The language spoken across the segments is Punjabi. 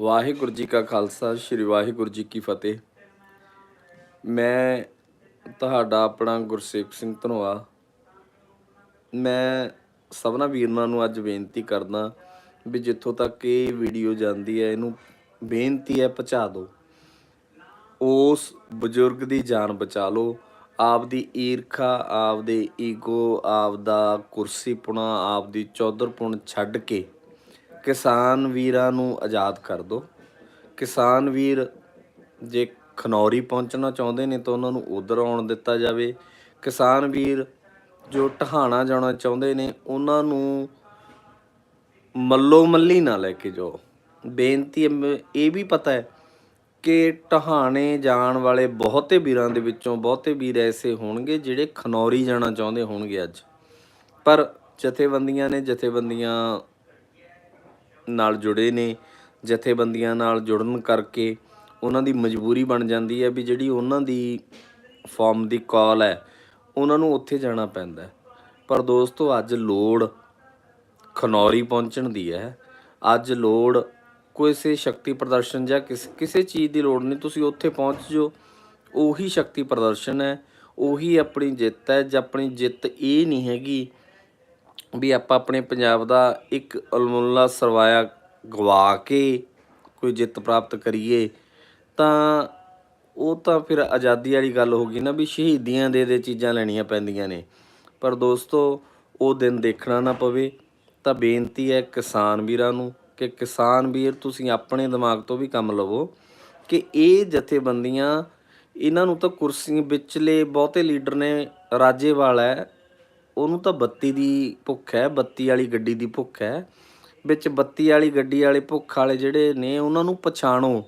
ਵਾਹਿਗੁਰੂ ਜੀ ਕਾ ਖਾਲਸਾ, ਸ੍ਰੀ ਵਾਹਿਗੁਰੂ ਜੀ ਕੀ ਫਤਿਹ। ਮੈਂ ਤੁਹਾਡਾ ਆਪਣਾ ਗੁਰਸੇਵਕ ਸਿੰਘ ਧਨੋਆ। ਮੈਂ ਸਭਨਾਂ ਵੀਰਾਂ ਨੂੰ ਅੱਜ ਬੇਨਤੀ ਕਰਦਾ ਵੀ ਜਿੱਥੋਂ ਤੱਕ ਇਹ ਵੀਡੀਓ ਜਾਂਦੀ ਹੈ, ਇਹਨੂੰ ਬੇਨਤੀ ਹੈ ਪਹੁੰਚਾ ਦਿਓ। ਉਸ ਬਜ਼ੁਰਗ ਦੀ ਜਾਨ ਬਚਾ ਲਓ। ਆਪਦੀ ਈਰਖਾ, ਆਪਦੇ ਈਗੋ, ਆਪਦਾ ਕੁਰਸੀਪੁਣਾ ਆਪਦੀ ਚੌਧਰਪੁਣ ਛੱਡ ਕੇ ਕਿਸਾਨ ਵੀਰਾਂ ਨੂੰ ਆਜ਼ਾਦ ਕਰ ਦਿਓ ਕਿਸਾਨ ਵੀਰ ਜੇ ਖਨੌਰੀ ਪਹੁੰਚਣਾ ਚਾਹੁੰਦੇ ਨੇ ਤਾਂ ਉਹਨਾਂ ਨੂੰ ਉਧਰ ਆਉਣ ਦਿੱਤਾ ਜਾਵੇ। ਕਿਸਾਨ ਵੀਰ ਜੋ ਟਹਾਣਾ ਜਾਣਾ ਚਾਹੁੰਦੇ ਨੇ, ਉਹਨਾਂ ਨੂੰ ਮੱਲੋ ਮੱਲੀ ਨਾ ਲੈ ਕੇ ਜਾਓ। ਬੇਨਤੀ ਇਹ ਵੀ ਪਤਾ ਹੈ ਕਿ ਟਹਾਣੇ ਜਾਣ ਵਾਲੇ ਬਹੁਤੇ ਵੀਰਾਂ ਦੇ ਵਿੱਚੋਂ ਬਹੁਤੇ ਵੀਰ ਐਸੇ ਹੋਣਗੇ ਜਿਹੜੇ ਖਨੌਰੀ ਜਾਣਾ ਚਾਹੁੰਦੇ ਹੋਣਗੇ ਅੱਜ। ਪਰ ਜਥੇਬੰਦੀਆਂ ਨੇ ਜਥੇਬੰਦੀਆਂ ਨਾਲ ਜੁੜੇ ਨੇ, ਜਥੇਬੰਦੀਆਂ ਨਾਲ ਜੁੜਨ ਕਰਕੇ ਉਹਨਾਂ ਦੀ ਮਜਬੂਰੀ ਬਣ ਜਾਂਦੀ ਹੈ ਵੀ ਜਿਹੜੀ ਉਹਨਾਂ ਦੀ ਫਾਰਮ ਦੀ ਕਾਲ ਹੈ, ਉਹਨਾਂ ਨੂੰ ਉੱਥੇ ਜਾਣਾ ਪੈਂਦਾ ਪਰ ਦੋਸਤੋ, ਅੱਜ ਲੋੜ ਖਨੌਰੀ ਪਹੁੰਚਣ ਦੀ ਹੈ। ਅੱਜ ਲੋੜ ਕਿਸੇ ਸ਼ਕਤੀ ਪ੍ਰਦਰਸ਼ਨ ਜਾਂ ਕਿਸ, ਕਿਸੇ ਚੀਜ਼ ਦੀ ਲੋੜ ਨਹੀਂ। ਤੁਸੀਂ ਉੱਥੇ ਪਹੁੰਚ ਜਾਓ। ਉਹੀ ਸ਼ਕਤੀ ਪ੍ਰਦਰਸ਼ਨ ਹੈ। ਉਹੀ ਆਪਣੀ ਜਿੱਤ ਹੈ। ਜਾਂ ਆਪਣੀ ਜਿੱਤ ਇਹ ਨਹੀਂ ਹੈਗੀ ਵੀ ਆਪਾਂ ਆਪਣੇ ਪੰਜਾਬ ਦਾ ਇੱਕ ਅਲਮੁੱਲਾ ਸਰਵਾਇਆ ਗਵਾ ਕੇ ਕੋਈ ਜਿੱਤ ਪ੍ਰਾਪਤ ਕਰੀਏ, ਤਾਂ ਉਹ ਤਾਂ ਫਿਰ ਆਜ਼ਾਦੀ ਵਾਲੀ ਗੱਲ ਹੋ ਗਈ ਨਾ ਵੀ ਸ਼ਹੀਦੀਆਂ ਦੇ ਦੇ ਚੀਜ਼ਾਂ ਲੈਣੀਆਂ ਪੈਂਦੀਆਂ ਨੇ। ਪਰ ਦੋਸਤੋ, ਉਹ ਦਿਨ ਦੇਖਣਾ ਨਾ ਪਵੇ, ਤਾਂ ਬੇਨਤੀ ਹੈ ਕਿਸਾਨ ਵੀਰਾਂ ਨੂੰ ਕਿ ਕਿਸਾਨ ਵੀਰ ਤੁਸੀਂ ਆਪਣੇ ਦਿਮਾਗ ਤੋਂ ਵੀ ਕੰਮ ਲਵੋ ਕਿ ਇਹ ਜਥੇਬੰਦੀਆਂ, ਇਹਨਾਂ ਨੂੰ ਤਾਂ ਕੁਰਸੀ ਵਿਚਲੇ ਬਹੁਤੇ ਲੀਡਰ ਨੇ, ਰਾਜੇਵਾਲ ਹੈ ਉਹਨੂੰ ਤਾਂ ਬੱਤੀ ਦੀ ਭੁੱਖ ਹੈ, ਬੱਤੀ ਵਾਲੀ ਗੱਡੀ ਦੀ ਭੁੱਖ ਹੈ। ਵਿੱਚ ਬੱਤੀ ਵਾਲੀ ਗੱਡੀ ਵਾਲੇ ਭੁੱਖ ਵਾਲੇ ਜਿਹੜੇ ਨੇ, ਉਹਨਾਂ ਨੂੰ ਪਛਾਣੋ।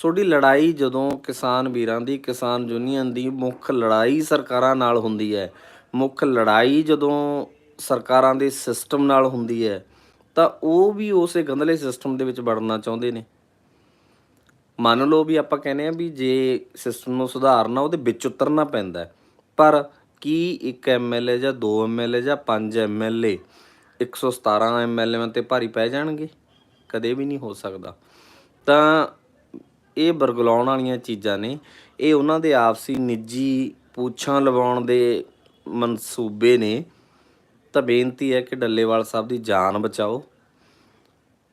ਤੁਹਾਡੀ ਲੜਾਈ ਜਦੋਂ ਕਿਸਾਨ ਵੀਰਾਂ ਦੀ, ਕਿਸਾਨ ਯੂਨੀਅਨ ਦੀ ਮੁੱਖ ਲੜਾਈ ਸਰਕਾਰਾਂ ਨਾਲ ਹੁੰਦੀ ਹੈ। ਮੁੱਖ ਲੜਾਈ ਜਦੋਂ ਸਰਕਾਰਾਂ ਦੇ ਸਿਸਟਮ ਨਾਲ ਹੁੰਦੀ ਹੈ, ਤਾਂ ਉਹ ਵੀ ਉਸੇ ਗੰਧਲੇ ਸਿਸਟਮ ਦੇ ਵਿੱਚ ਵੜਨਾ ਚਾਹੁੰਦੇ ਨੇ। ਮੰਨ ਲਓ ਵੀ ਆਪਾਂ ਕਹਿੰਦੇ ਆ ਵੀ ਜੇ ਸਿਸਟਮ ਨੂੰ ਸੁਧਾਰਨਾ, ਉਹਦੇ ਵਿੱਚ ਉਤਰਨਾ ਪੈਂਦਾ ਪਰ ਕੀ ਇੱਕ ਐਮਐਲਏ ਜਾਂ ਦੋ ਐਮਐਲਏ ਜਾਂ ਪੰਜ ਐਮਐਲਏ 117 ਐਮਐਲਏ ਤੇ ਭਾਰੀ ਪੈ ਜਾਣਗੇ? ਕਦੇ ਵੀ ਨਹੀਂ ਹੋ ਸਕਦਾ। ਤਾਂ ਇਹ ਬਰਗਲਾਉਣ ਵਾਲੀਆਂ ਚੀਜ਼ਾਂ ਨੇ। ਇਹ ਉਹਨਾਂ ਦੇ ਆਪਸੀ ਨਿੱਜੀ ਪੂਛਾਂ ਲਵਾਉਣ ਦੇ ਮਨਸੂਬੇ ਨੇ। ਤਾਂ ਬੇਨਤੀ ਹੈ ਕਿ ਡੱਲੇਵਾਲ ਸਾਹਿਬ ਦੀ ਜਾਨ ਬਚਾਓ।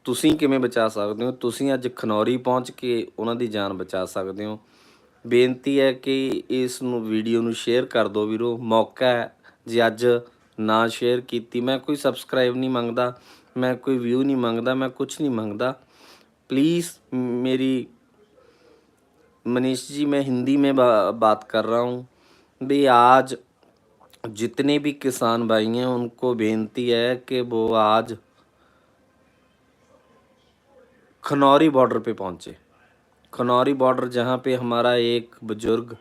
ਤੁਸੀਂ ਕਿਵੇਂ ਬਚਾ ਸਕਦੇ ਹੋ? ਤੁਸੀਂ ਅੱਜ ਖਨੌਰੀ ਪਹੁੰਚ ਕੇ ਉਹਨਾਂ ਦੀ ਜਾਨ ਬਚਾ ਸਕਦੇ ਹੋ। ਬੇਨਤੀ ਹੈ ਕਿ ਇਸ ਨੂੰ ਵੀਡੀਓ ਨੂੰ ਸ਼ੇਅਰ ਕਰ ਦਿਓ ਵੀਰੋ ਮੌਕਾ ਹੈ ਜੇ ਅੱਜ ਨਾ ਸ਼ੇਅਰ ਕੀਤੀ ਮੈਂ ਕੋਈ ਸਬਸਕ੍ਰਾਈਬ ਨਹੀਂ ਮੰਗਦਾ ਮੈਂ ਕੋਈ ਵਿਊ ਨਹੀਂ ਮੰਗਦਾ ਮੈਂ ਕੁਝ ਨਹੀਂ ਮੰਗਦਾ प्लीज़ मेरी मनीष जी मैं हिंदी में बा, बात कर रहा हूँ भी आज जितने भी किसान भाई हैं उनको बेनती है कि वो आज खनौरी बॉर्डर पे पहुँचे खनौरी बॉर्डर जहाँ पे हमारा एक बुज़ुर्ग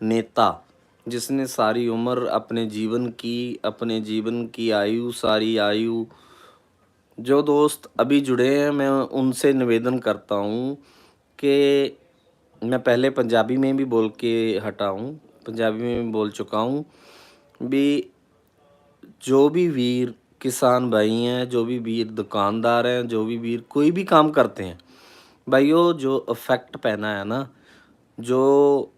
नेता, जिसने सारी उम्र अपने जीवन की, अपने जीवन की आयु, सारी आयु, जो दोस्त अभी जुड़े हैं, मैं उनसे निवेदन करता हूँ कि मैं पहले पंजाबी में भी बोल के हटा हूँ, पंजाबी में भी बोल चुका हूँ भी जो भी वीर किसान भाई हैं, जो भी वीर दुकानदार हैं, जो भी वीर कोई भी काम करते हैं भाइयों जो इफ़ेक्ट पहना है ना, जो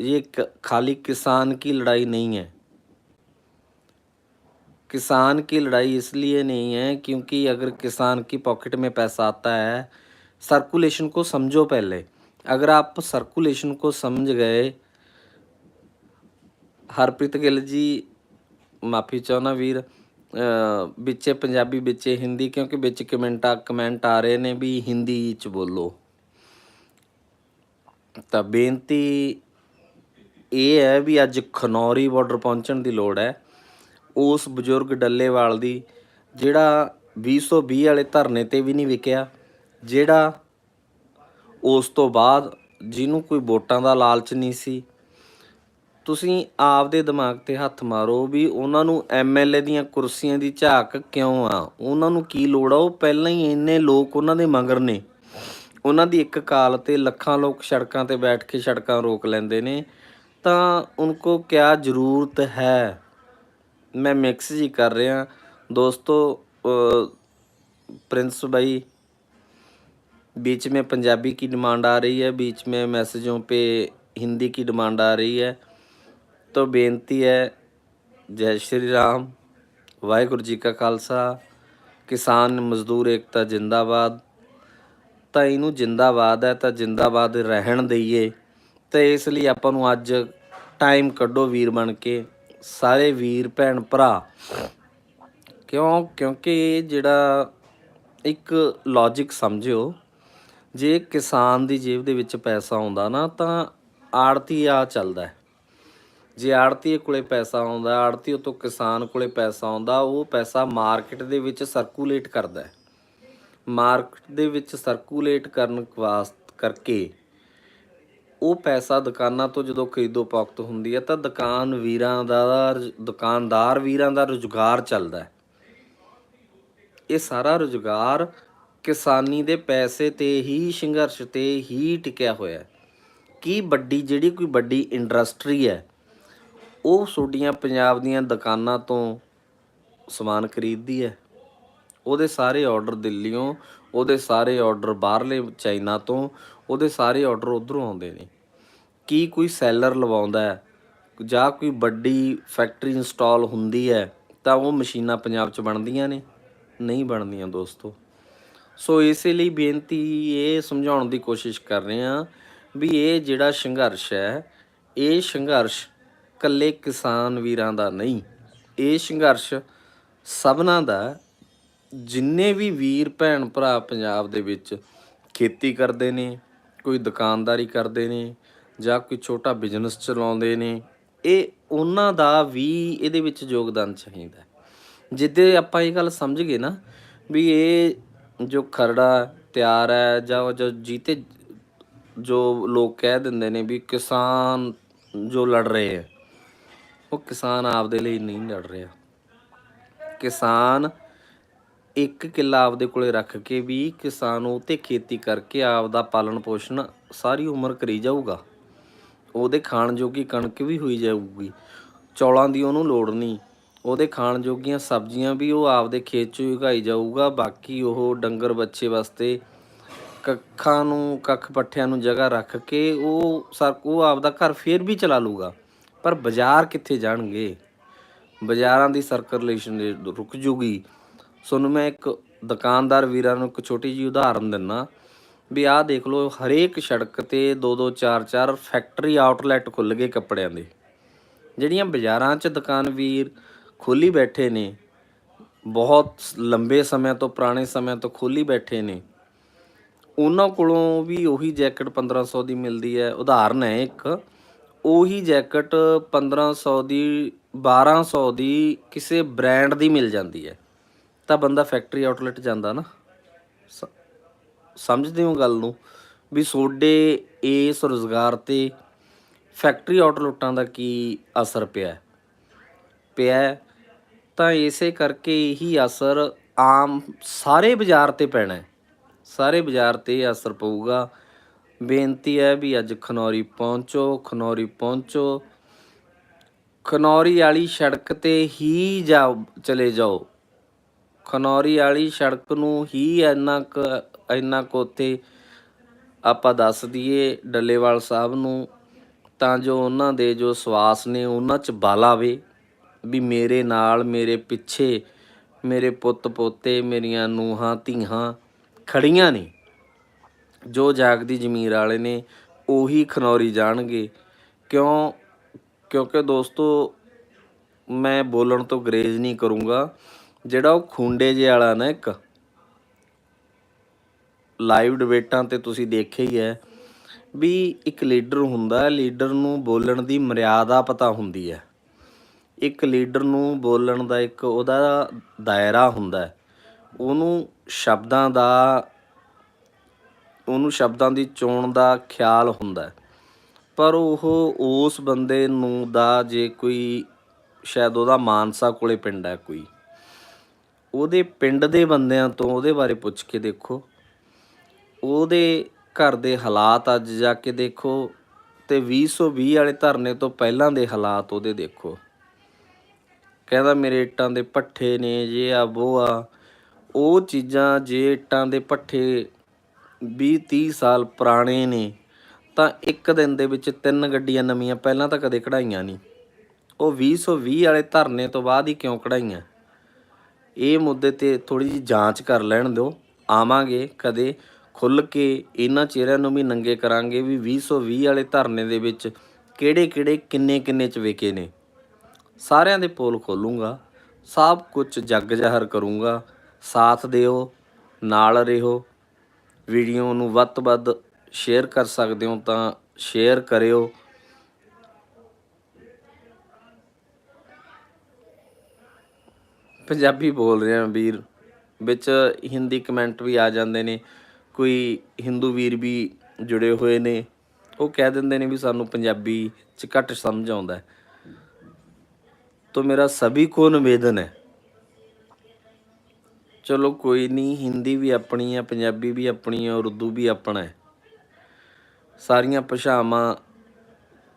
ये खाली किसान की लड़ाई नहीं है। किसान की लड़ाई इसलिए नहीं है क्योंकि अगर किसान की पॉकेट में पैसा आता है सर्कुलेशन को समझो पहले। अगर आप सर्कुलेशन को समझ गए, हरप्रीत गिल जी, माफ़ी चाहना वीर ਵਿੱਚੇ ਪੰਜਾਬੀ, ਵਿੱਚੇ ਹਿੰਦੀ, ਕਿਉਂਕਿ ਵਿੱਚ ਕਮੈਂਟ ਆ ਕਮੈਂਟ ਆ ਰਹੇ ਨੇ ਵੀ ਹਿੰਦੀ ਚ ਬੋਲੋ। ਤਾਂ ਬੇਨਤੀ ਇਹ ਹੈ ਵੀ ਅੱਜ ਖਨੌਰੀ ਬਾਰਡਰ ਪਹੁੰਚਣ ਦੀ ਲੋੜ ਹੈ। ਉਸ ਬਜ਼ੁਰਗ ਡੱਲੇਵਾਲ ਦੀ, ਜਿਹੜਾ 2020 ਵਾਲੇ ਧਰਨੇ ਤੇ ਵੀ ਨਹੀਂ ਵਿਕਿਆ, ਜਿਹੜਾ ਉਸ ਤੋਂ ਬਾਅਦ ਜਿਹਨੂੰ ਕੋਈ ਵੋਟਾਂ ਦਾ ਲਾਲਚ ਨਹੀਂ ਸੀ ਤੁਸੀਂ ਆਪ ਦੇ ਦਿਮਾਗ ਤੇ ਹੱਥ ਮਾਰੋ ਵੀ ਉਹਨਾਂ ਨੂੰ ਐਮਐਲਏ ਦੀਆਂ ਕੁਰਸੀਆਂ ਦੀ ਝਾਕ ਕਿਉਂ ਆ? ਉਹਨਾਂ ਨੂੰ ਕੀ ਲੋੜ ਆ? ਉਹ ਪਹਿਲਾਂ ਹੀ ਇੰਨੇ ਲੋਕ ਉਹਨਾਂ ਦੇ ਮਗਰ ਨੇ। ਉਹਨਾਂ ਦੀ ਇੱਕ ਕਾਲ ਤੇ ਲੱਖਾਂ ਲੋਕ ਸੜਕਾਂ ਤੇ ਬੈਠ ਕੇ ਸੜਕਾਂ ਰੋਕ ਲੈਂਦੇ ਨੇ। ਤਾਂ ਉਨਕੋ ਕਿਆ ਜ਼ਰੂਰਤ ਹੈ? ਮੈਂ ਮਿਕਸ ਜੀ ਕਰ ਰਿਹਾ। ਦੋਸਤੋ ਪ੍ਰਿੰਸ ਬਾਈ बीच में ਪੰਜਾਬੀ ਕੀ ਡਿਮਾਂਡ ਆ ਰਹੀ ਹੈ? बीच में ਮੈਸੇਜੋਂ ਪੇ ਹਿੰਦੀ ਕੀ ਡਿਮਾਂਡ ਆ ਰਹੀ ਹੈ? ਤੋਂ ਬੇਨਤੀ ਹੈ, ਜੈ ਸ਼੍ਰੀ ਰਾਮ, ਵਾਹਿਗੁਰੂ ਜੀ ਕਾ ਖਾਲਸਾ, ਕਿਸਾਨ ਮਜ਼ਦੂਰ ਏਕਤਾ ਜਿੰਦਾਬਾਦ। ਤਾਂ ਇਹਨੂੰ ਜਿੰਦਾਬਾਦ ਹੈ, ਤਾਂ ਜਿੰਦਾਬਾਦ ਰਹਿਣ ਦਈਏ। ਤੇ ਇਸ ਲਈ ਆਪਾਂ ਨੂੰ ਅੱਜ ਟਾਈਮ ਕੱਢੋ ਵੀਰ ਬਣ ਕੇ, ਸਾਰੇ ਵੀਰ, ਭੈਣ, ਭਰਾ। ਕਿਉਂ? ਕਿਉਂਕਿ ਜਿਹੜਾ ਇੱਕ ਲੌਜੀਕ ਸਮਝਿਓ, ਜੇ ਕਿਸਾਨ ਦੀ ਜੇਬ ਦੇ ਵਿੱਚ ਪੈਸਾ ਆਉਂਦਾ ਨਾ, ਤਾਂ ਆੜਤੀ ਆ ਚੱਲਦਾ ਹੈ। ਜੇ ਆੜਤੀ ਕੋਲੇ ਪੈਸਾ ਆਉਂਦਾ, ਆੜਤੀ ਤੋਂ ਕਿਸਾਨ ਕੋਲੇ ਪੈਸਾ ਆਉਂਦਾ, ਉਹ ਪੈਸਾ ਮਾਰਕੀਟ ਦੇ ਵਿੱਚ ਸਰਕੂਲੇਟ ਕਰਦਾ ਹੈ। ਮਾਰਕੀਟ ਦੇ ਵਿੱਚ ਸਰਕੂਲੇਟ ਕਰਨ ਵਾਸਤੇ ਕਰਕੇ ਉਹ ਪੈਸਾ ਦੁਕਾਨਾਂ ਤੋਂ ਜਦੋਂ ਖਰੀਦੋ ਪੌਕਤ ਹੁੰਦੀ ਹੈ, ਤਾਂ ਦੁਕਾਨ ਵੀਰਾਂ ਦਾ ਦੁਕਾਨਦਾਰ ਵੀਰਾਂ ਦਾ ਰੁਜ਼ਗਾਰ ਚੱਲਦਾ ਹੈ। ਇਹ ਸਾਰਾ ਰੁਜ਼ਗਾਰ ਕਿਸਾਨੀ ਦੇ ਪੈਸੇ ਤੇ ਹੀ, ਸੰਘਰਸ਼ ਤੇ ਹੀ ਟਿਕਿਆ ਹੋਇਆ ਹੈ। ਕੀ ਵੱਡੀ, ਜਿਹੜੀ ਕੋਈ ਵੱਡੀ ਇੰਡਸਟਰੀ ਹੈ ਉਹ ਤੁਹਾਡੀਆਂ ਪੰਜਾਬ ਦੀਆਂ ਦੁਕਾਨਾਂ ਤੋਂ ਸਮਾਨ ਖਰੀਦਦੀ ਹੈ। ਉਹਦੇ ਸਾਰੇ ਆਰਡਰ ਦਿੱਲੀੋਂ ਉਹਦੇ ਸਾਰੇ ਆਰਡਰ ਬਾਹਰਲੇ ਚਾਈਨਾ ਤੋਂ, ਉਹਦੇ ਸਾਰੇ ਆਰਡਰ ਉਧਰੋਂ ਆਉਂਦੇ ਨੇ। ਕੀ ਕੋਈ ਸੈਲਰ ਲਵਾਉਂਦਾ ਜਾਂ ਕੋਈ ਵੱਡੀ ਫੈਕਟਰੀ ਇੰਸਟਾਲ ਹੁੰਦੀ ਹੈ, ਤਾਂ ਉਹ ਮਸ਼ੀਨਾਂ ਪੰਜਾਬ 'ਚ ਬਣਦੀਆਂ ਨੇ? ਨਹੀਂ ਬਣਦੀਆਂ ਦੋਸਤੋ। ਸੋ ਇਸੇ ਲਈ ਬੇਨਤੀ ਇਹ ਸਮਝਾਉਣ ਦੀ ਕੋਸ਼ਿਸ਼ ਕਰ ਰਹੇ ਹਾਂ ਵੀ ਇਹ ਜਿਹੜਾ ਸੰਘਰਸ਼ ਹੈ, ਇਹ ਸੰਘਰਸ਼ ਕੱਲੇ ਕਿਸਾਨ ਵੀਰਾਂ ਦਾ ਨਹੀਂ ਇਹ ਸੰਘਰਸ਼ ਸਭਨਾਂ ਦਾ ਜਿੰਨੇ ਵੀ ਵੀਰ, ਭੈਣ, ਭਰਾ ਪੰਜਾਬ ਦੇ ਵਿੱਚ ਖੇਤੀ ਕਰਦੇ ਨੇ, ਕੋਈ ਦੁਕਾਨਦਾਰੀ ਕਰਦੇ ਨੇ ਜਾਂ ਕੋਈ ਛੋਟਾ ਬਿਜ਼ਨਸ ਚਲਾਉਂਦੇ ਨੇ, ਇਹ ਉਹਨਾਂ ਦਾ ਵੀ ਇਹਦੇ ਵਿੱਚ ਯੋਗਦਾਨ ਚਾਹੀਦਾ ਹੈ। ਜਿੱਦੇ ਆਪਾਂ ਇਹ ਗੱਲ ਸਮਝ ਗਏ ਨਾ ਵੀ ਇਹ ਜੋ ਖਰੜਾ ਤਿਆਰ ਹੈ ਜਾਂ ਉਹ ਜੋ ਜੀਤੇ ਜੋ ਲੋਕ ਕਹਿ ਦਿੰਦੇ ਨੇ ਵੀ ਕਿਸਾਨ ਜੋ ਲੜ ਰਹੇ ਹੈ ਉਹ ਕਿਸਾਨ ਆਪਦੇ ਲਈ ਨਹੀਂ ਲੜ ਰਿਹਾ। ਕਿਸਾਨ ਇੱਕ ਕਿੱਲਾ ਆਪਦੇ ਕੋਲੇ ਰੱਖ ਕੇ ਵੀ ਕਿਸਾਨ ਉਹ ਤੇ ਖੇਤੀ ਕਰਕੇ ਆਪਦਾ ਪਾਲਣ ਪੋਸ਼ਣ ਸਾਰੀ ਉਮਰ ਕਰੀ ਜਾਊਗਾ। ਉਹਦੇ ਖਾਣ ਜੋਗੀ ਕਣਕ ਵੀ ਹੋਈ ਜਾਊਗੀ। ਚੌਲਾਂ ਦੀ ਉਹਨੂੰ ਲੋੜ ਨਹੀਂ। ਉਹਦੇ ਖਾਣ ਜੋਗੀਆਂ ਸਬਜ਼ੀਆਂ ਵੀ ਉਹ ਆਪਦੇ ਖੇਤ 'ਚ ਹੀ ਉਗਾਈ ਜਾਊਗਾ। ਬਾਕੀ ਉਹ ਡੰਗਰ ਬੱਚੇ ਵਾਸਤੇ ਕੱਖਾਂ ਨੂੰ, ਕੱਖ ਪੱਠਿਆਂ ਨੂੰ ਜਗ੍ਹਾ ਰੱਖ ਕੇ ਉਹ ਸਰ, ਉਹ ਆਪਦਾ ਘਰ ਫੇਰ ਵੀ ਚਲਾ ਲੂਗਾ ਪਰ ਬਾਜ਼ਾਰ ਕਿੱਥੇ ਜਾਣਗੇ? ਬਾਜ਼ਾਰਾਂ ਦੀ ਸਰਕੂਲੇਸ਼ਨ ਰੁਕ ਜੂਗੀ, ਤੁਹਾਨੂੰ ਮੈਂ ਇੱਕ ਦੁਕਾਨਦਾਰ ਵੀਰਾਂ ਨੂੰ ਇੱਕ ਛੋਟੀ ਜਿਹੀ ਉਦਾਹਰਨ ਦਿੰਨਾ ਵੀ ਆਹ ਦੇਖ ਲਓ, ਹਰੇਕ ਸੜਕ ਤੇ ਦੋ ਦੋ ਚਾਰ ਚਾਰ ਫੈਕਟਰੀ ਆਊਟਲੈਟ ਖੁੱਲ ਗਏ ਕੱਪੜਿਆਂ ਦੇ। ਜਿਹੜੀਆਂ ਬਾਜ਼ਾਰਾਂ 'ਚ ਦੁਕਾਨ ਵੀਰ ਖੋਲੀ ਬੈਠੇ ਨੇ, ਬਹੁਤ ਲੰਬੇ ਸਮੇਂ ਤੋਂ ਪੁਰਾਣੇ ਸਮੇਂ ਤੋਂ ਖੋਲੀ ਬੈਠੇ ਨੇ, ਉਹਨਾਂ ਕੋਲੋਂ ਵੀ ਉਹੀ ਜੈਕਟ 1500 ਦੀ ਮਿਲਦੀ ਹੈ। ਉਦਾਹਰਨ ਹੈ ਇੱਕ ਉਹੀ ਜੈਕਟ 1500 ਦੀ 1200 ਦੀ ਕਿਸੇ ਬ੍ਰਾਂਡ ਦੀ ਮਿਲ ਜਾਂਦੀ ਹੈ। ਤਾਂ ਬੰਦਾ ਫੈਕਟਰੀ ਆਊਟਲੈਟ ਜਾਂਦਾ ਨਾ। ਸ- ਸਮਝਦੇ ਹੋ ਗੱਲ ਨੂੰ? ਵੀ ਸੋਡੇ ਇਸ ਰੁਜ਼ਗਾਰ ਤੇ ਫੈਕਟਰੀ ਆਊਟਲੈਟਾਂ ਦਾ ਕੀ ਅਸਰ ਪਿਆ ਪਿਆ ਤਾਂ ਇਸੇ ਕਰਕੇ ਇਹੀ ਅਸਰ ਆਮ ਸਾਰੇ ਬਾਜ਼ਾਰ ਤੇ ਪੈਣਾ ਸਾਰੇ ਬਾਜ਼ਾਰ ਤੇ ਅਸਰ ਪਊਗਾ। ਬੇਨਤੀ ਹੈ ਵੀ ਅੱਜ ਖਨੌਰੀ ਪਹੁੰਚੋ ਖਨੌਰੀ ਪਹੁੰਚੋ। ਖਨੌਰੀ ਵਾਲੀ ਸੜਕ ਤੇ ਹੀ ਜਾ ਚਲੇ ਜਾਓ। ਖਨੌਰੀ ਵਾਲੀ ਸੜਕ ਨੂੰ ਹੀ ਇੰਨਾ ਕੁ ਇੰਨਾ ਕੁ ਉੱਥੇ ਆਪਾਂ ਦੱਸ ਦਈਏ ਡੱਲੇਵਾਲ ਸਾਹਿਬ ਨੂੰ, ਤਾਂ ਜੋ ਉਹਨਾਂ ਦੇ ਜੋ ਸਵਾਸ ਨੇ ਉਹਨਾਂ 'ਚ ਬਲ ਆਵੇ, ਵੀ ਮੇਰੇ ਨਾਲ, ਮੇਰੇ ਪਿੱਛੇ, ਮੇਰੇ ਪੁੱਤ ਪੋਤੇ ਮੇਰੀਆਂ ਨੂੰਹਾਂ, ਧੀਆਂ ਖੜੀਆਂ ਨੇ। ਜੋ ਜਾਗਦੀ ਜ਼ਮੀਰ ਵਾਲੇ ਨੇ ਉਹੀ ਖਨੌਰੀ ਜਾਣਗੇ। ਕਿਉਂ? ਕਿਉਂਕਿ ਦੋਸਤੋ, ਮੈਂ ਬੋਲਣ ਤੋਂ ਗਰੇਜ਼ ਨਹੀਂ ਕਰੂੰਗਾ। ਜਿਹੜਾ ਉਹ ਖੁੰਡੇ ਜੇ ਵਾਲਾ ਨਾ ਇੱਕ ਲਾਈਵ ਡਿਬੇਟਾਂ ਤੇ ਤੁਸੀਂ ਦੇਖਿਆ ਹੀ ਹੈ ਵੀ ਇੱਕ ਲੀਡਰ ਹੁੰਦਾ ਲੀਡਰ ਨੂੰ ਬੋਲਣ ਦੀ ਮਰਿਆਦਾ ਪਤਾ ਹੁੰਦੀ ਹੈ। ਇੱਕ ਲੀਡਰ ਨੂੰ ਬੋਲਣ ਦਾ ਇੱਕ ਉਹਦਾ ਦਾਇਰਾ ਹੁੰਦਾ ਉਹਨੂੰ ਸ਼ਬਦਾਂ ਦਾ ਉਹਨੂੰ ਸ਼ਬਦਾਂ ਦੀ ਚੋਣ ਦਾ ਖਿਆਲ ਹੁੰਦਾ ਪਰ ਉਹ ਉਸ ਬੰਦੇ ਨੂੰ ਦਾ ਜੇ ਕੋਈ ਸ਼ਾਇਦ ਉਹਦਾ ਮਾਨਸਾ ਕੋਲੇ ਪਿੰਡ ਹੈ ਕੋਈ। ਉਹਦੇ ਪਿੰਡ ਦੇ ਬੰਦਿਆਂ ਤੋਂ ਉਹਦੇ ਬਾਰੇ ਪੁੱਛ ਕੇ ਦੇਖੋ। ਉਹਦੇ ਘਰ ਦੇ ਹਾਲਾਤ ਅੱਜ ਜਾ ਕੇ ਦੇਖੋ ਤੇ 2020 ਵਾਲੇ ਧਰਨੇ ਤੋਂ ਪਹਿਲਾਂ ਦੇ ਹਾਲਾਤ ਉਹਦੇ ਦੇਖੋ। ਕਹਿੰਦਾ ਮੇਰੇ ਇੱਟਾਂ ਦੇ ਪੱਠੇ ਨੇ, ਜੇ ਆ ਉਹ ਆ। ਉਹ ਚੀਜ਼ਾਂ ਜੇ ਇੱਟਾਂ ਦੇ ਪੱਠੇ 20 30 ਸਾਲ ਪੁਰਾਣੇ ਨੇ, ਤਾਂ ਇੱਕ ਦਿਨ ਦੇ ਵਿੱਚ ਤਿੰਨ ਗੱਡੀਆਂ ਨਵੀਆਂ ਪਹਿਲਾਂ ਤਾਂ ਕਦੇ ਕਢਾਈਆਂ ਨਹੀਂ। ਉਹ 2020 ਵਾਲੇ ਧਰਨੇ ਤੋਂ ਬਾਅਦ ਹੀ ਕਿਉਂ ਕਢਾਈਆਂ? ਇਹ ਮੁੱਦੇ ਤੇ ਥੋੜੀ ਜਿਹੀ ਜਾਂਚ ਕਰ ਲੈਣ ਦਿਓ। ਆਵਾਂਗੇ ਕਦੇ ਖੁੱਲ ਕੇ ਇਹਨਾਂ ਚਿਹਰਿਆਂ ਨੂੰ ਵੀ ਨੰਗੇ ਕਰਾਂਗੇ ਵੀ 2020 ਵਾਲੇ ਧਰਨੇ ਦੇ ਵਿੱਚ ਕਿਹੜੇ ਕਿਹੜੇ ਕਿੰਨੇ ਕਿੰਨੇ ਚ ਵਿਕੇ ਨੇ। ਸਾਰਿਆਂ ਦੇ ਪੋਲ ਖੋਲੂੰਗਾ, ਸਭ ਕੁਝ ਜੱਗ ਜ਼ਾਹਰ ਕਰੂੰਗਾ। ਸਾਥ ਦਿਓ, ਨਾਲ ਰਹੋ। ਵੀਡੀਓ ਨੂੰ ਵੱਧ ਤੋਂ ਵੱਧ ਸ਼ੇਅਰ ਕਰ ਸਕਦੇ ਹੋ ਤਾਂ ਸ਼ੇਅਰ ਕਰਿਓ ਪੰਜਾਬੀ ਬੋਲ ਰਿਹਾ ਵੀਰ ਵਿੱਚ ਹਿੰਦੀ ਕਮੈਂਟ ਵੀ ਆ ਜਾਂਦੇ ਨੇ ਕੋਈ ਹਿੰਦੂ ਵੀਰ ਵੀ ਜੁੜੇ ਹੋਏ ਨੇ ਉਹ ਕਹਿ ਦਿੰਦੇ ਨੇ ਵੀ ਸਾਨੂੰ ਪੰਜਾਬੀ ਚ ਘੱਟ ਸਮਝ ਆਉਂਦਾ ਹੈ तो मेरा सभी को निवेदन है ਚਲੋ ਕੋਈ ਨਹੀਂ, ਹਿੰਦੀ ਵੀ ਆਪਣੀ ਹੈ ਪੰਜਾਬੀ ਵੀ ਆਪਣੀ ਹੈ ਉਰਦੂ ਵੀ ਆਪਣਾ ਹੈ। ਸਾਰੀਆਂ ਭਾਸ਼ਾਵਾਂ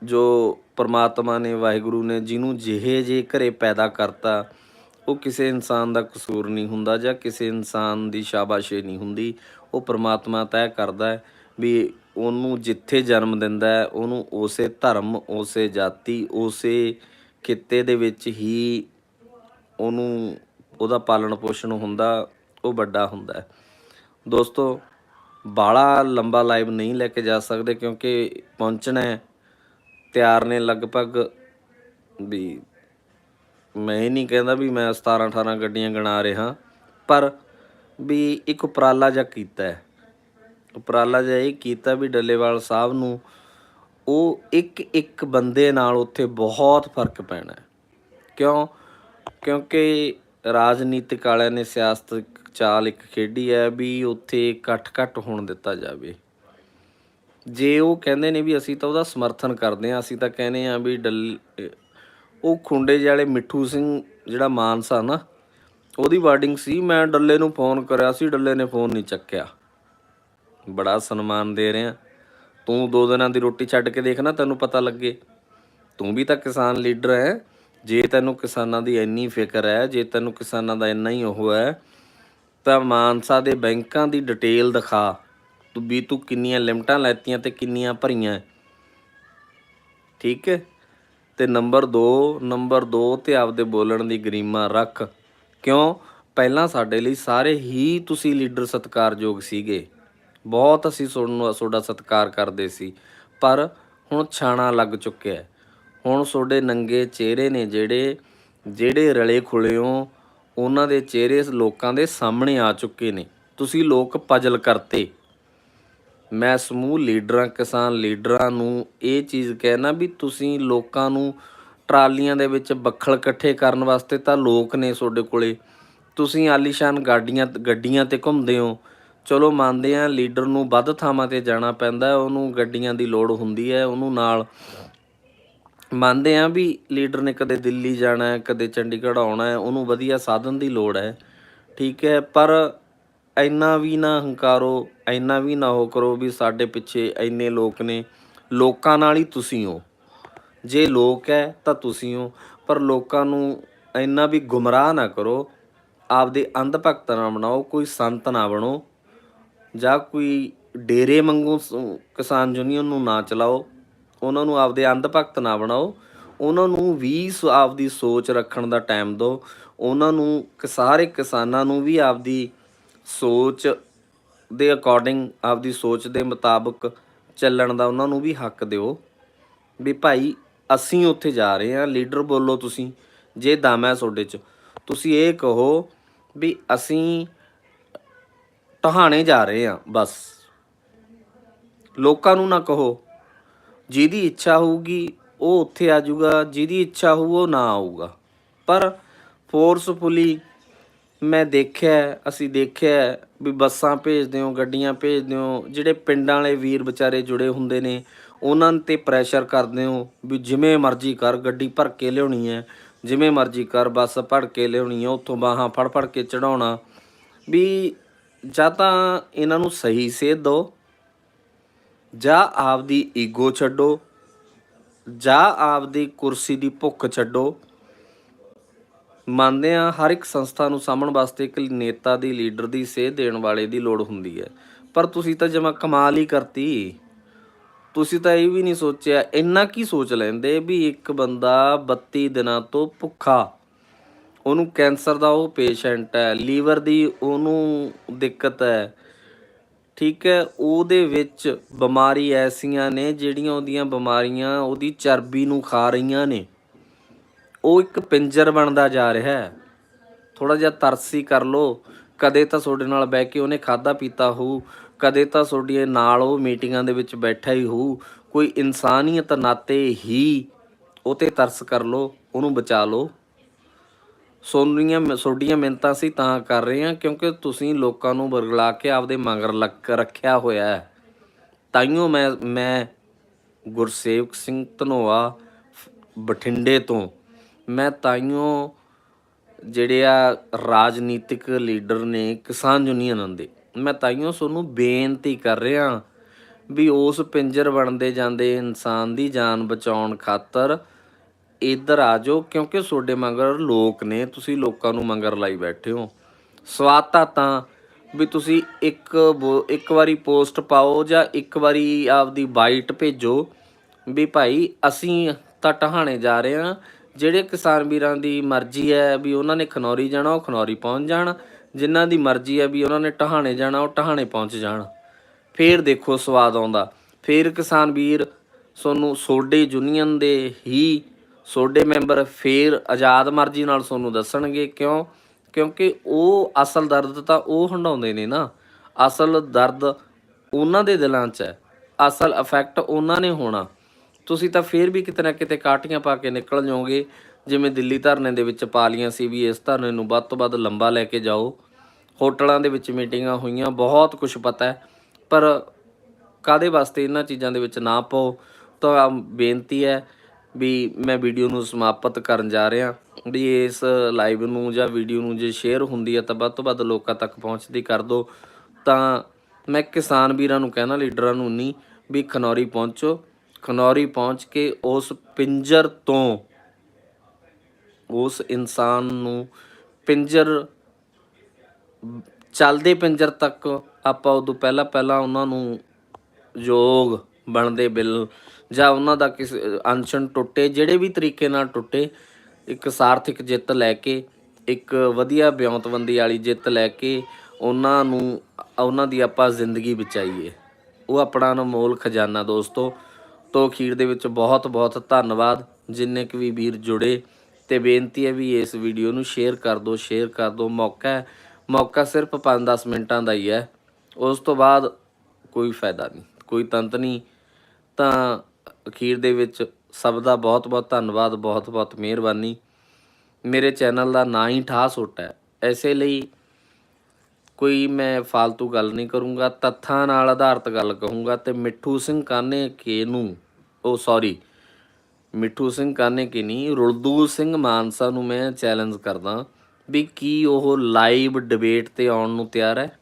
ਜੋ ਪਰਮਾਤਮਾ ਨੇ, ਵਾਹਿਗੁਰੂ ਨੇ, ਜਿਹਨੂੰ ਜਿਹੇ ਜੇ ਘਰੇ ਪੈਦਾ ਕਰਤਾ, ਉਹ ਕਿਸੇ ਇਨਸਾਨ ਦਾ ਕਸੂਰ ਨਹੀਂ ਹੁੰਦਾ ਜਾਂ ਕਿਸੇ ਇਨਸਾਨ ਦੀ ਸ਼ਾਬਾਸ਼ੇ ਨਹੀਂ ਹੁੰਦੀ। ਉਹ ਪਰਮਾਤਮਾ ਤੈਅ ਕਰਦਾ ਹੈ ਵੀ ਉਹਨੂੰ ਜਿੱਥੇ ਜਨਮ ਦਿੰਦਾ ਹੈ, ਉਹਨੂੰ ਉਸੇ ਧਰਮ, ਉਸੇ ਜਾਤੀ, ਉਸੇ ਖਿੱਤੇ ਦੇ ਵਿੱਚ ਹੀ ਉਹਨੂੰ ਉਹਦਾ ਪਾਲਣ ਪੋਸ਼ਣ ਹੁੰਦਾ, ਉਹ ਵੱਡਾ ਹੁੰਦਾ ਦੋਸਤੋ, ਬਾਲਾ ਲੰਬਾ ਲਾਈਵ ਨਹੀਂ ਲੈ ਕੇ ਜਾ ਸਕਦੇ ਕਿਉਂਕਿ ਪਹੁੰਚਣਾ ਤਿਆਰ ਨੇ ਲਗਭਗ ਵੀ ਮੈਂ ਇਹ ਨਹੀਂ ਕਹਿੰਦਾ ਵੀ ਮੈਂ 17 18 ਗੱਡੀਆਂ ਗਣਾ ਰਿਹਾ, ਪਰ ਵੀ ਇੱਕ ਉਪਰਾਲਾ ਜਿਹਾ ਕੀਤਾ ਹੈ। ਉਪਰਾਲਾ ਜਿਹਾ ਇਹ ਕੀਤਾ ਵੀ ਡੱਲੇਵਾਲ ਸਾਹਿਬ ਨੂੰ ਉਹ ਇੱਕ ਇੱਕ ਬੰਦੇ ਨਾਲ ਉੱਥੇ ਬਹੁਤ ਫ਼ਰਕ ਪੈਣਾ ਕਿਉਂ? ਕਿਉਂਕਿ ਰਾਜਨੀਤਿਕ ਵਾਲਿਆਂ ਨੇ ਸਿਆਸਤ ਚਾਲ ਇੱਕ ਖੇਡੀ ਹੈ ਵੀ ਉੱਥੇ ਇਕੱਠ ਘੱਟ ਹੋਣ ਦਿੱਤਾ ਜਾਵੇ। ਜੇ ਉਹ ਕਹਿੰਦੇ ਨੇ ਵੀ ਅਸੀਂ ਤਾਂ ਉਹਦਾ ਸਮਰਥਨ ਕਰਦੇ ਹਾਂ, ਅਸੀਂ ਤਾਂ ਕਹਿੰਦੇ ਹਾਂ ਵੀ ਡੱਲ ਉਹ ਖੁੰਡੇ ਜਿਹੇ ਵਾਲੇ ਮਿੱਠੂ ਸਿੰਘ ਜਿਹੜਾ ਮਾਨਸਾ ਨਾ, ਉਹਦੀ ਵਾਰਡਿੰਗ ਸੀ, ਮੈਂ ਡੱਲੇ ਨੂੰ ਫੋਨ ਕਰਿਆ ਸੀ, ਡੱਲੇ ਨੇ ਫੋਨ ਨਹੀਂ ਚੱਕਿਆ। ਬੜਾ ਸਨਮਾਨ ਦੇ ਰਿਹਾ। ਤੂੰ ਦੋ ਦਿਨਾਂ ਦੀ ਰੋਟੀ ਛੱਡ ਕੇ ਦੇਖ ਨਾ, ਤੈਨੂੰ ਪਤਾ ਲੱਗੇ। ਤੂੰ ਵੀ ਤਾਂ ਕਿਸਾਨ ਲੀਡਰ ਹੈ। ਜੇ ਤੈਨੂੰ ਕਿਸਾਨਾਂ ਦੀ ਇੰਨੀ ਫਿਕਰ ਹੈ, ਜੇ ਤੈਨੂੰ ਕਿਸਾਨਾਂ ਦਾ ਇੰਨਾ ਹੀ ਉਹ ਹੈ, ਤਾਂ ਮਾਨਸਾ ਦੇ ਬੈਂਕਾਂ ਦੀ ਡਿਟੇਲ ਦਿਖਾ। ਤੂੰ ਵੀ ਤੂੰ ਕਿੰਨੀਆਂ ਲਿਮਟਾਂ ਲੈਤੀਆਂ ਤੇ ਕਿੰਨੀਆਂ ਭਰੀਆਂ। ਠੀਕ ਹੈ? ਤੇ ਨੰਬਰ 2 ਨੰਬਰ 2 ਤੇ ਆਪਦੇ ਬੋਲਣ ਦੀ ਗਰੀਮਾ ਰੱਖ। ਕਿਉਂ? ਪਹਿਲਾਂ ਸਾਡੇ ਲਈ ਸਾਰੇ ਹੀ ਤੁਸੀਂ ਲੀਡਰ ਸਤਿਕਾਰਯੋਗ ਸੀਗੇ। ਬਹੁਤ ਅਸੀਂ ਤੁਹਾਨੂੰ ਤੁਹਾਡਾ ਸਤਿਕਾਰ ਕਰਦੇ ਸੀ। ਪਰ ਹੁਣ ਛਾਣਾ ਲੱਗ ਚੁੱਕਿਆ ਹੈ। ਹੁਣ ਤੁਹਾਡੇ ਨੰਗੇ ਚਿਹਰੇ ਨੇ ਜਿਹੜੇ ਜਿਹੜੇ ਰਲੇ ਖੁਲੇ ਹੋ, ਉਹਨਾਂ ਦੇ ਚਿਹਰੇ ਲੋਕਾਂ ਦੇ ਸਾਹਮਣੇ ਆ ਚੁੱਕੇ ਨੇ। ਤੁਸੀਂ ਲੋਕ ਪਜਲ ਕਰਤੇ। ਮੈਂ ਸਮੂਹ ਲੀਡਰਾਂ, ਕਿਸਾਨ ਲੀਡਰਾਂ ਨੂੰ ਇਹ ਚੀਜ਼ ਕਹਿਣਾ ਵੀ ਤੁਸੀਂ ਲੋਕਾਂ ਨੂੰ ਟਰਾਲੀਆਂ ਦੇ ਵਿੱਚ ਬੱਖਲ ਇਕੱਠੇ ਕਰਨ ਵਾਸਤੇ ਤਾਂ ਲੋਕ ਨੇ ਤੁਹਾਡੇ ਕੋਲੇ। ਤੁਸੀਂ ਆਲੀਸ਼ਾਨ ਗਾਡੀਆਂ, ਗੱਡੀਆਂ ਤੇ ਘੁੰਮਦੇ ਹੋ। ਚਲੋ ਮੰਨਦੇ ਆ ਲੀਡਰ ਨੂੰ ਵੱਧ ਥਾਵਾਂ ਤੇ ਜਾਣਾ ਪੈਂਦਾ, ਉਹਨੂੰ ਗੱਡੀਆਂ ਦੀ ਲੋੜ ਹੁੰਦੀ ਹੈ, ਉਹਨੂੰ ਨਾਲ ਮੰਨਦੇ ਆ ਵੀ ਲੀਡਰ ਨੇ ਕਦੇ ਦਿੱਲੀ ਜਾਣਾ ਹੈ, ਕਦੇ ਚੰਡੀਗੜ੍ਹ ਆਉਣਾ ਹੈ, ਉਹਨੂੰ ਵਧੀਆ ਸਾਧਨ ਦੀ ਲੋੜ ਹੈ, ਠੀਕ ਹੈ, ਪਰ ਇੰਨਾ ਵੀ ਨਾ ਹੰਕਾਰੋ, ਇੰਨਾ ਵੀ ਨਾ ਹੋ ਕਰੋ ਵੀ ਸਾਡੇ ਪਿੱਛੇ ਇੰਨੇ ਲੋਕ ਨੇ, ਲੋਕਾਂ ਨਾਲ ਹੀ ਤੁਸੀਂ ਹੋ। ਜੇ ਲੋਕ ਹੈ ਤਾਂ ਤੁਸੀਂ ਹੋ, ਪਰ ਲੋਕਾਂ ਨੂੰ ਇੰਨਾ ਵੀ ਗੁੰਮਰਾਹ ਨਾ ਕਰੋ, ਆਪਦੇ ਅੰਧ ਭਗਤ ਨਾ ਬਣਾਓ, ਕੋਈ ਸੰਤ ਨਾ ਬਣੋ, ਜਾਂ ਕੋਈ ਡੇਰੇ ਮੰਗੋ ਕਿਸਾਨ ਯੂਨੀਅਨ ਨੂੰ ਨਾ ਚਲਾਓ। ਉਹਨਾਂ ਨੂੰ ਆਪਦੇ ਅੰਧ ਭਗਤ ਨਾ ਬਣਾਓ। ਉਹਨਾਂ ਨੂੰ ਵੀ ਸ- ਆਪਦੀ ਸੋਚ ਰੱਖਣ ਦਾ ਟਾਈਮ ਦਿਓ। ਉਹਨਾਂ ਨੂੰ ਸਾਰੇ ਕਿਸਾਨਾਂ ਨੂੰ ਵੀ ਆਪਦੀ ਸੋਚ ਦੇ ਅਕੋਰਡਿੰਗ ਆਪਦੀ ਸੋਚ ਦੇ ਮੁਤਾਬਕ ਚੱਲਣ ਦਾ ਉਹਨਾਂ ਨੂੰ ਵੀ ਹੱਕ ਦਿਓ। ਵੀ ਭਾਈ, ਅਸੀਂ ਉੱਥੇ ਜਾ ਰਹੇ ਹਾਂ। ਲੀਡਰ ਬੋਲੋ ਤੁਸੀਂ, ਜੇ ਦਮ ਹੈ ਤੁਹਾਡੇ 'ਚ। ਤੁਸੀਂ ਇਹ ਕਹੋ ਵੀ ਅਸੀਂ ਟਹਾਣੇ ਜਾ ਰਹੇ ਹਾਂ, ਬਸ। ਲੋਕਾਂ ਨੂੰ ਨਾ ਕਹੋ। ਜਿਹਦੀ ਇੱਛਾ ਹੋਊਗੀ, ਉਹ ਉੱਥੇ ਆ ਜਾਊਗਾ, ਜਿਹਦੀ ਇੱਛਾ ਹੋਊ, ਉਹ ਨਾ ਆਊਗਾ। ਪਰ ਫੋਰਸਫੁਲੀ ਮੈਂ ਦੇਖਿਆ, ਅਸੀਂ ਦੇਖਿਆ ਵੀ ਬੱਸਾਂ ਭੇਜਦੇ ਹੋ, ਗੱਡੀਆਂ ਭੇਜਦੇ ਹੋ, ਜਿਹੜੇ ਪਿੰਡਾਂ ਵਾਲੇ ਵੀਰ ਵਿਚਾਰੇ ਜੁੜੇ ਹੁੰਦੇ ਨੇ, ਉਹਨਾਂ ਤੇ ਪ੍ਰੈਸ਼ਰ ਕਰਦੇ ਹੋ ਵੀ ਜਿਵੇਂ ਮਰਜ਼ੀ ਕਰ, ਗੱਡੀ ਭਰ ਕੇ ਲਿਆਉਣੀ ਹੈ, ਜਿਵੇਂ ਮਰਜ਼ੀ ਕਰ, ਬੱਸ ਭੜ ਕੇ ਲਿਆਉਣੀ ਹੈ, ਉੱਥੋਂ ਬਾਹਾਂ ਫੜ ਫੜ ਕੇ ਚੜਾਉਣਾ ਵੀ ਜਾਂ ਤਾਂ ਇਹਨਾਂ ਨੂੰ ਸਹੀ ਸੇਧ ਦਿਓ ਜਾਂ ਆਪਦੀ ਈਗੋ ਛੱਡੋ, ਜਾਂ ਆਪਦੀ ਕੁਰਸੀ ਦੀ ਭੁੱਖ ਛੱਡੋ। ਮੰਨਦੇ ਆ ਹਰ ਇੱਕ ਸੰਸਥਾ ਨੂੰ ਸਾਂਭਣ ਵਾਸਤੇ ਇੱਕ ਨੇਤਾ ਦੀ, ਲੀਡਰ ਦੀ, ਸੇਧ ਦੇਣ ਵਾਲੇ ਦੀ ਲੋੜ ਹੁੰਦੀ ਹੈ। ਪਰ ਤੁਸੀਂ ਤਾਂ ਜਮਾ ਕਮਾਲ ਹੀ ਕਰਤੀ। ਤੁਸੀਂ ਤਾਂ ਇਹ ਵੀ ਨਹੀਂ ਸੋਚਿਆ, ਇੰਨਾ ਕੀ ਸੋਚ ਲੈਂਦੇ ਵੀ ਇੱਕ ਬੰਦਾ 32 ਦਿਨਾਂ ਤੋਂ ਭੁੱਖਾ, ਉਹਨੂੰ ਕੈਂਸਰ ਦਾ ਉਹ ਪੇਸ਼ੈਂਟ ਹੈ, ਲੀਵਰ ਦੀ ਉਹਨੂੰ ਦਿੱਕਤ ਹੈ। ਠੀਕ ਹੈ, ਉਹਦੇ ਵਿੱਚ ਬਿਮਾਰੀ ਐਸੀਆਂ ਨੇ ਜਿਹੜੀਆਂ ਉਹਦੀਆਂ ਬਿਮਾਰੀਆਂ ਉਹਦੀ ਚਰਬੀ ਨੂੰ ਖਾ ਰਹੀਆਂ ਨੇ। ਉਹ ਇੱਕ ਪਿੰਜਰ ਬਣਦਾ ਜਾ ਰਿਹਾ ਹੈ। ਥੋੜਾ ਜਿਹਾ ਤਰਸੀ ਕਰ ਲੋ ਕਦੇ ਤਾਂ ਤੁਹਾਡੇ ਨਾਲ ਬਹਿ ਕੇ ਉਹਨੇ ਖਾਦਾ ਪੀਤਾ ਹੋਊ, ਕਦੇ ਤਾਂ ਤੁਹਾਡੇ ਨਾਲ ਉਹ ਮੀਟਿੰਗਾਂ ਦੇ ਵਿੱਚ ਬੈਠਾ ਹੀ ਹੋਊ। ਕੋਈ ਇਨਸਾਨੀਅਤ ਨਾਤੇ ਹੀ ਉਹ ਤੇ ਤਰਸ ਕਰ ਲੋ ਉਹਨੂੰ ਬਚਾ ਲੋ ਸੋਨੀਆਂ ਸੋਡੀਆਂ ਮਿਹਨਤਾਂ ਸੀ ਤਾਂ ਕਰ ਰਹੇ ਹਾਂ, ਕਿਉਂਕਿ ਤੁਸੀਂ ਲੋਕਾਂ ਨੂੰ ਬਰਗਲਾ ਕੇ ਆਪਦੇ ਮਗਰ ਲੱਕ ਰੱਖਿਆ ਹੋਇਆ ਹੈ। ਤਾਈਓ ਮੈਂ ਮੈਂ ਗੁਰਸੇਵਕ ਸਿੰਘ ਧਨੋਆ ਬਠਿੰਡੇ ਤੋਂ। ਮੈਂ ਤਾਈਓ ਜਿਹੜੇ ਆ ਰਾਜਨੀਤਿਕ ਲੀਡਰ ਨੇ ਕਿਸਾਨ ਯੂਨੀਅਨ ਦੇ। ਮੈਂ ਤਾਈਓ ਤੁਹਾਨੂੰ ਬੇਨਤੀ ਕਰ ਰਿਹਾ ਵੀ ਉਸ ਪਿੰਜਰ ਬਣਦੇ ਜਾਂਦੇ ਇਨਸਾਨ ਦੀ ਜਾਨ ਬਚਾਉਣ ਖਾਤਰ ਇੱਧਰ ਆ ਜਾਓ, ਕਿਉਂਕਿ ਤੁਹਾਡੇ ਮੰਗਰ ਲੋਕ ਨੇ, ਤੁਸੀਂ ਲੋਕਾਂ ਨੂੰ ਮੰਗਰ ਲਾਈ ਬੈਠੇ ਹੋ। ਸਵਾਤਾ ਤਾਂ ਵੀ ਤੁਸੀਂ ਇੱਕ ਬੋ- ਇੱਕ ਵਾਰੀ ਪੋਸਟ ਪਾਓ ਜਾਂ ਇੱਕ ਵਾਰੀ ਆਪਦੀ ਬਾਈਟ ਭੇਜੋ ਵੀ ਭਾਈ ਅਸੀਂ ਤਾਂ ਟਹਾਣੇ ਜਾ ਰਹੇ ਹਾਂ, ਜਿਹੜੇ ਕਿਸਾਨ ਵੀਰਾਂ ਦੀ ਮਰਜ਼ੀ ਹੈ ਵੀ ਉਹਨਾਂ ਨੇ ਖਨੌਰੀ ਜਾਣਾ, ਉਹ ਖਨੌਰੀ ਪਹੁੰਚ ਜਾਣ। ਜਿਨ੍ਹਾਂ ਦੀ ਮਰਜ਼ੀ ਹੈ ਵੀ ਉਹਨਾਂ ਨੇ ਟਹਾਣੇ ਜਾਣਾ, ਉਹ ਟਹਾਣੇ ਪਹੁੰਚ ਜਾਣ। ਫੇਰ ਦੇਖੋ ਸਵਾਦ ਆਉਂਦਾ। ਫੇਰ ਕਿਸਾਨ ਵੀਰ, ਤੁਹਾਨੂੰ ਸੋਡੇ ਯੂਨੀਅਨ ਦੇ ਹੀ ਸੋਡੇ ਮੈਂਬਰ ਫੇਰ ਆਜ਼ਾਦ ਮਰਜ਼ੀ ਨਾਲ ਤੁਹਾਨੂੰ ਦੱਸਣਗੇ ਕਿਉਂ? ਕਿਉਂਕਿ ਉਹ ਅਸਲ ਦਰਦ ਤਾਂ ਉਹ ਹੰਡਾਉਂਦੇ ਨੇ ਨਾ। ਅਸਲ ਦਰਦ ਉਹਨਾਂ ਦੇ ਦਿਲਾਂ 'ਚ ਹੈ। ਅਸਲ ਇਫੈਕਟ ਉਹਨਾਂ ਨੇ ਹੋਣਾ। ਤੁਸੀਂ ਤਾਂ ਫੇਰ ਵੀ ਕਿਤੇ ਨਾ ਕਿਤੇ ਕਾਟੀਆਂ ਪਾ ਕੇ ਨਿਕਲ ਜਾਓਗੇ। ਜਿਵੇਂ ਦਿੱਲੀ ਧਰਨੇ ਦੇ ਵਿੱਚ ਪਾ ਲੀਆਂ ਸੀ ਵੀ ਇਸ ਧਰਨੇ ਨੂੰ ਵੱਧ ਤੋਂ ਵੱਧ ਲੰਬਾ ਲੈ ਕੇ ਜਾਓ। ਹੋਟਲਾਂ ਦੇ ਵਿੱਚ ਮੀਟਿੰਗਾਂ ਹੋਈਆਂ, ਬਹੁਤ ਕੁਝ ਪਤਾ ਹੈ। ਪਰ ਕਾਦੇ ਵਾਸਤੇ ਇਹਨਾਂ ਚੀਜ਼ਾਂ ਦੇ ਵਿੱਚ ਨਾ ਪਾਓ? ਤਾਂ ਬੇਨਤੀ ਹੈ ਵੀ ਮੈਂ ਵੀਡੀਓ ਨੂੰ ਸਮਾਪਤ ਕਰਨ ਜਾ ਰਿਹਾ। ਵੀ ਇਸ ਲਾਈਵ ਨੂੰ ਜਾਂ ਵੀਡੀਓ ਨੂੰ ਜੇ ਸ਼ੇਅਰ ਹੁੰਦੀ ਹੈ ਤਾਂ ਵੱਧ ਤੋਂ ਵੱਧ ਲੋਕਾਂ ਤੱਕ ਪਹੁੰਚਦੀ ਕਰ ਦਿਓ ਤਾਂ ਮੈਂ ਕਿਸਾਨ ਵੀਰਾਂ ਨੂੰ ਕਹਿਣਾ, ਲੀਡਰਾਂ ਨੂੰ ਨਹੀਂ, ਵੀ ਖਨੌਰੀ ਪਹੁੰਚੋ। ਖਨੌਰੀ ਪਹੁੰਚ ਕੇ ਉਸ ਪਿੰਜਰ ਤੋਂ, ਉਸ ਇਨਸਾਨ ਨੂੰ ਪਿੰਜਰ, ਚੱਲਦੇ ਪਿੰਜਰ ਤੱਕ ਆਪਾਂ ਉਦੋਂ ਪਹਿਲਾਂ ਪਹਿਲਾਂ ਉਹਨਾਂ ਨੂੰ ਯੋਗ ਬਣਦੇ ਬਿੱਲ ਜਾਂ ਉਹਨਾਂ ਦਾ ਕਿਸੇ, ਅਨਸ਼ਨ ਟੁੱਟੇ, ਜਿਹੜੇ ਵੀ ਤਰੀਕੇ ਨਾਲ ਟੁੱਟੇ, ਇੱਕ ਸਾਰਥਿਕ ਜਿੱਤ ਲੈ ਕੇ, ਇੱਕ ਵਧੀਆ ਬਿਉਂਤਬੰਦੀ ਵਾਲੀ ਜਿੱਤ ਲੈ ਕੇ ਉਹਨਾਂ ਨੂੰ, ਉਹਨਾਂ ਦੀ ਆਪਾਂ ਜ਼ਿੰਦਗੀ ਬਚਾਈਏ। ਉਹ ਆਪਣਾ ਅਨਮੋਲ ਖਜ਼ਾਨਾ ਦੋਸਤੋ। ਤੋਂ ਅਖੀਰ ਦੇ ਵਿੱਚ ਬਹੁਤ ਬਹੁਤ ਧੰਨਵਾਦ। ਜਿੰਨੇ ਕੁ ਵੀ ਵੀਰ ਜੁੜੇ, ਤੇ ਬੇਨਤੀ ਹੈ ਵੀ ਇਸ ਵੀਡੀਓ ਨੂੰ ਸ਼ੇਅਰ ਕਰ ਦਿਓ, ਸ਼ੇਅਰ ਕਰ ਦਿਓ। ਮੌਕਾ ਹੈ, ਮੌਕਾ ਸਿਰਫ 5-10 ਮਿੰਟਾਂ ਦਾ ਹੀ ਹੈ। ਉਸ ਤੋਂ ਬਾਅਦ ਕੋਈ ਫਾਇਦਾ ਨਹੀਂ, ਕੋਈ ਤੰਤ ਨਹੀਂ। ਤਾਂ ਅਖੀਰ ਦੇ ਵਿੱਚ ਸਭ ਦਾ ਬਹੁਤ ਬਹੁਤ ਧੰਨਵਾਦ, ਬਹੁਤ ਬਹੁਤ ਮਿਹਰਬਾਨੀ। ਮੇਰੇ ਚੈਨਲ ਦਾ ਨਾਂ ਹੀ ਠਾਹ ਸੁੱਟ ਹੈ। ਐਸੇ ਲਈ ਕੋਈ ਮੈਂ ਫालतू ਗੱਲ ਨਹੀਂ ਕਰੂੰਗਾ, ਤੱਥਾਂ ਨਾਲ ਆਧਾਰਿਤ ਗੱਲ ਕਹੂੰਗਾ ਤੇ ਮਿੱਠੂ ਸਿੰਘ ਕਾਨੇ ਕੇ ਨੂੰ, ਉਹ ਸੌਰੀ ਮਿੱਠੂ ਸਿੰਘ ਕਾਨੇ ਕੀ ਨਹੀਂ ਰੁਲਦੂ ਸਿੰਘ ਮਾਨਸਾ ਨੂੰ ਮੈਂ ਚੈਲੰਜ ਕਰਦਾ ਵੀ ਕੀ ਉਹ ਲਾਈਵ ਡਿਬੇਟ ਤੇ ਆਉਣ ਨੂੰ ਤਿਆਰ ਹੈ।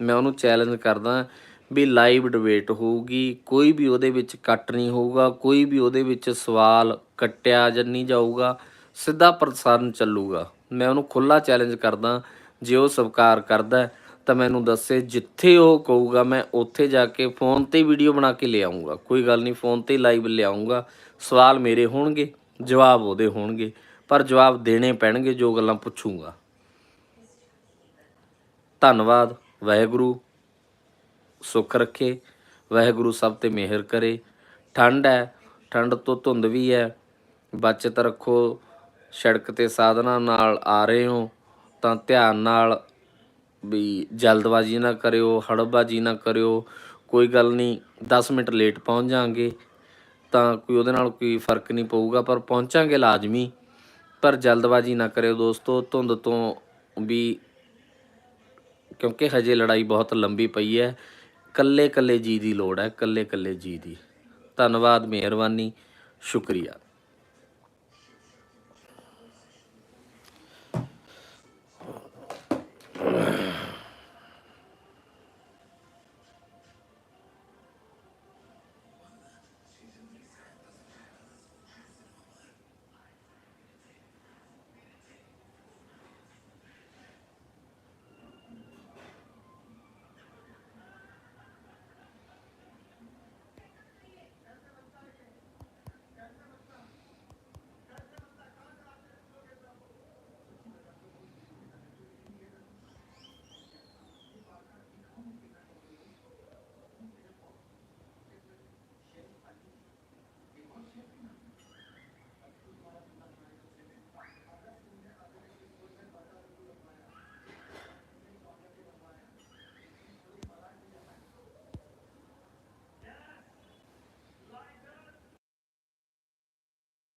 ਮੈਂ ਉਹਨੂੰ ਚੈਲੰਜ ਕਰਦਾ ਵੀ ਲਾਈਵ ਡਿਬੇਟ ਹੋਊਗੀ, ਕੋਈ ਵੀ ਉਹਦੇ ਵਿੱਚ ਕੱਟ ਨਹੀਂ ਹੋਊਗਾ, ਕੋਈ ਵੀ ਉਹਦੇ ਵਿੱਚ ਸਵਾਲ ਕੱਟਿਆ ਜਾਂ ਨਹੀਂ ਜਾਊਗਾ, ਸਿੱਧਾ ਪ੍ਰਸਾਰਣ ਚੱਲੂਗਾ। ਮੈਂ ਉਹਨੂੰ ਖੁੱਲਾ ਚੈਲੰਜ ਕਰਦਾ, ਜੇ ਉਹ ਸਵੀਕਾਰ ਕਰਦਾ, ਤਾਂ ਮੈਨੂੰ ਦੱਸੇ, ਜਿੱਥੇ ਉਹ ਕਹੂਗਾ, ਮੈਂ ਉੱਥੇ ਜਾ ਕੇ ਫੋਨ ਤੇ ਵੀਡੀਓ ਬਣਾ ਕੇ ਲੈ ਕੋਈ ਗੱਲ ਨਹੀਂ, ਫੋਨ ਤੇ ਲਾਈਵ ਲਿਆਉਂਗਾ ਸਵਾਲ ਮੇਰੇ ਹੋਣਗੇ, ਜਵਾਬ ਉਹਦੇ ਹੋਣਗੇ, ਪਰ ਜਵਾਬ ਦੇਣੇ ਪੈਣਗੇ, ਜੋ ਗੱਲਾਂ ਪੁੱਛੂੰਗਾ। ਧੰਨਵਾਦ, ਵਾਹਿਗੁਰੂ। ਸੁੱਖ ਰੱਖੇ, ਵਾਹਿਗੁਰੂ ਸਭ ਤੇ ਮਿਹਰ ਕਰੇ। ਠੰਡ ਹੈ, ਠੰਡ ਤੋਂ ਧੁੰਦ ਵੀ ਹੈ। ਬਚਤ ਰੱਖੋ, ਸੜਕ ਤੇ ਸਾਧਨਾਂ ਨਾਲ ਆ ਰਹੇ ਹੋ ਤਾਂ ਧਿਆਨ ਨਾਲ ਵੀ ਜਲਦਬਾਜ਼ੀ ਨਾ ਕਰਿਓ ਹੜਬਾਜ਼ੀ ਨਾ ਕਰਿਓ। ਕੋਈ ਗੱਲ ਨਹੀਂ 10 ਮਿੰਟ ਲੇਟ ਪਹੁੰਚ ਜਾਾਂਗੇ। ਤਾਂ ਕੋਈ ਉਹਦੇ ਨਾਲ ਕੋਈ ਫ਼ਰਕ ਨਹੀਂ ਪਊਗਾ, ਪਰ ਪਹੁੰਚਾਂਗੇ ਲਾਜ਼ਮੀ। ਪਰ ਜਲਦਬਾਜ਼ੀ ਨਾ ਕਰਿਓ ਦੋਸਤੋ, ਧੁੰਦ ਤੋਂ ਵੀ ਕਿਉਂਕਿ ਹਜੇ ਲੜਾਈ ਬਹੁਤ ਲੰਬੀ ਪਈ ਹੈ। ਕੱਲੇ ਕੱਲੇ ਜੀ ਦੀ ਲੋੜ ਹੈ ਕੱਲੇ ਕੱਲੇ ਜੀ ਦੀ। ਧੰਨਵਾਦ ਮਿਹਰਬਾਨੀ ਸ਼ੁਕਰੀਆ।